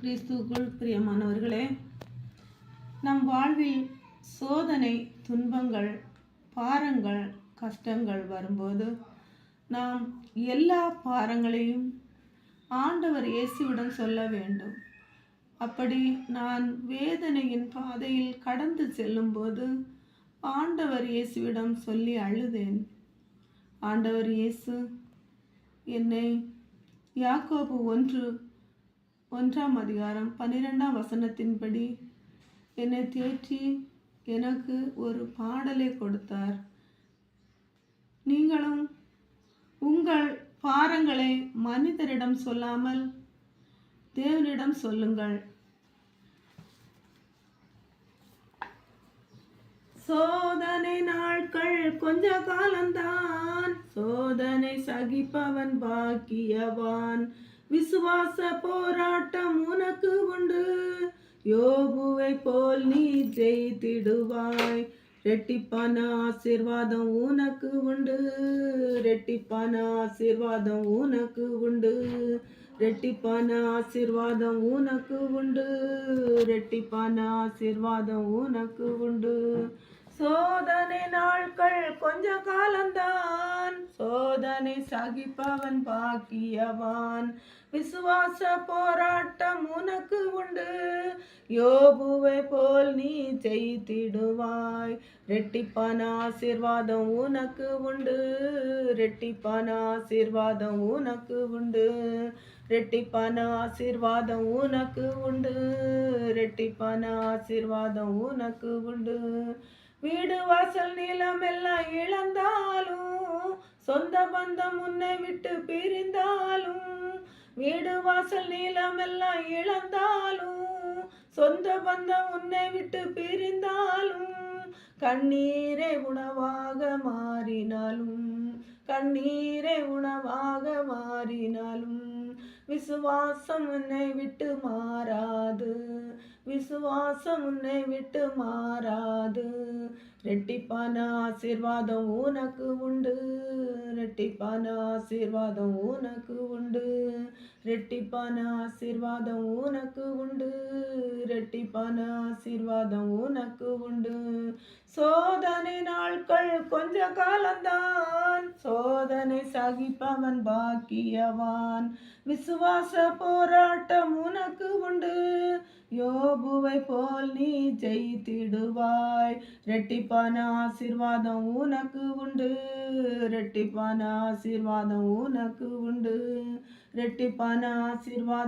கிறிஸ்துவுக்குள் பிரியமானவர்களே நம் வாழ்வில் சோதனை துன்பங்கள் பாரங்கள் கஷ்டங்கள் வரும்போது நாம் எல்லா பாரங்களையும் ஆண்டவர் இயேசுவிடம் சொல்ல வேண்டும். அப்படி நான் வேதனையின் பாதையில் கடந்து செல்லும்போது ஆண்டவர் இயேசுவிடம் சொல்லி அழுதேன். ஆண்டவர் இயேசு என்னை யாக்கோபு ஒன்று ஒன்றாம் அதிகாரம் பன்னிரெண்டாம் வசனத்தின்படி என்னை தேற்றி எனக்கு ஒரு பாடலை கொடுத்தார். நீங்களும் உங்கள் பாரங்களை மனிதரிடம் சொல்லாமல் தேவனிடம் சொல்லுங்கள். சோதனை நாட்கள் கொஞ்ச காலம்தான். சோதனை சகிப்பவன் பாக்கியவான். விசுவாச போராட்டம் உனக்கு உண்டு. யோபுவை போல் நீ ஜெயித்திடுவாய். ரெட்டிப்பான ஆசீர்வாதம் உனக்கு உண்டு. ரெட்டிப்பான ஆசீர்வாதம் உனக்கு உண்டு. ரெட்டிப்பான ஆசீர்வாதம் உனக்கு உண்டு. ரெட்டிப்பான ஆசீர்வாதம் உனக்கு உண்டு. சோதனை நாட்கள் கொஞ்ச காலந்தான் சோதனை சகிப்பவன் பாக்கியவான். விசுவாச போராட்டம் உனக்கு உண்டு. யோபுவை போல் நீ ஜெயித்திடுவாய். ரெட்டிப்பான ஆசீர்வாதம் உனக்கு உண்டு. ரெட்டிப்பான ஆசீர்வாதம் உனக்கு உண்டு. ரெட்டிப்பான ஆசீர்வாதம் உனக்கு உண்டு. ரெட்டிப்பான ஆசீர்வாதம் உனக்கு உண்டு. வீடு வாசல் நிலம் எல்லாம் இழந்தாலும் சொந்த பந்தம் உன்னை விட்டு பிரிந்தாலும் வீடு வாசல் நீளம் எல்லாம் இழந்தாலும் சொந்த பந்தம் உன்னை விட்டு பிரிந்தாலும் கண்ணீரை உணவாக மாறினாலும் கண்ணீரை உணவாக மாறினாலும் விசுவாசம் உன்னை விட்டு மாறாது விசுவாசம் உன்னை விட்டு மாறாது. ரெட்டிப்பான ஆசீர்வாதம் உனக்கு உண்டு. ரெட்டிப்பான ஆசீர்வாதம் உனக்கு உண்டு. ரெட்டிப்பான ஆசீர்வாதம் உனக்கு உண்டு. ரெட்டிப்பான ஆசீர்வாதம் உனக்கு உண்டு. சோதனை நாட்கள் கொஞ்ச காலந்தான் சோதனை சகிப்பவன் பாக்கியவான். விசுவாச போராட்டம் உனக்கு உண்டு. யோபுவை போல் நீ ஜெயித்திடுவாய். ரெட்டிப்பான ஆசீர்வாதம் உனக்கு உண்டு. ரெட்டிப்பான ஆசீர்வாதம் உனக்கு உண்டு. ரெட்டிப்பான ஆசீர்வாதம்